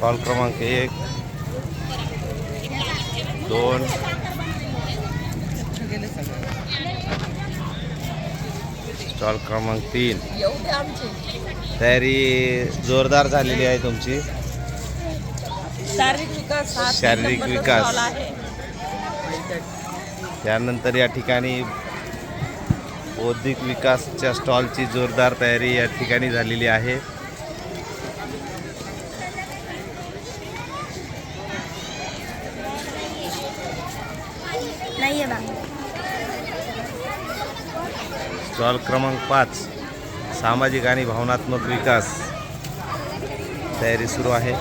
Call क्रमांक एक दोन स्टॉल क्रमांक तीन. तयारी जोरदार झालेली आहे तुमची. शारीरिक विकास शारीरिक त्यानंतर या ठिकाणी बौद्धिक विकासच्या स्टॉलची जोरदार तयारी या ठिकाणी झालेली आहे. नाहीये बा. स्टॉल क्रमांक पाच सामाजिक आणि भावनात्मक विकास. तयारी सुरू आहे.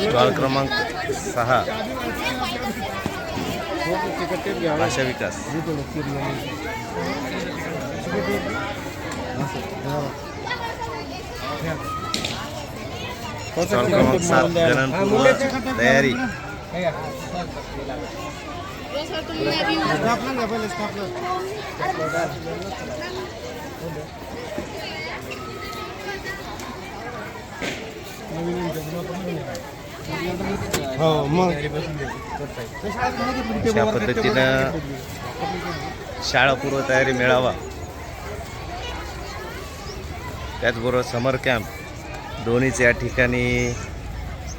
स्टॉल क्रमांक सहा भाषा विकास. क्रमांक सात जननपूर्व तयारी. हो मग. अशा पद्धतीनं शाळापूर्व तयारी मेळावा. त्याचबरोबर समर कॅम्प दोन्हीच या ठिकाणी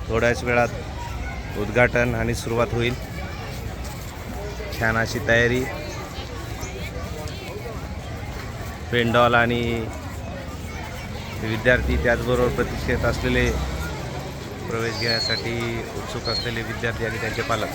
थोड्याच वेळात उद्घाटन आणि सुरुवात होईल. छान अशी तयारी. पेंडॉल आणि विद्यार्थी त्याचबरोबर प्रतीक्षेत असलेले प्रवेश घेण्यासाठी उत्सुक असलेले विद्यार्थी आणि त्यांचे पालक.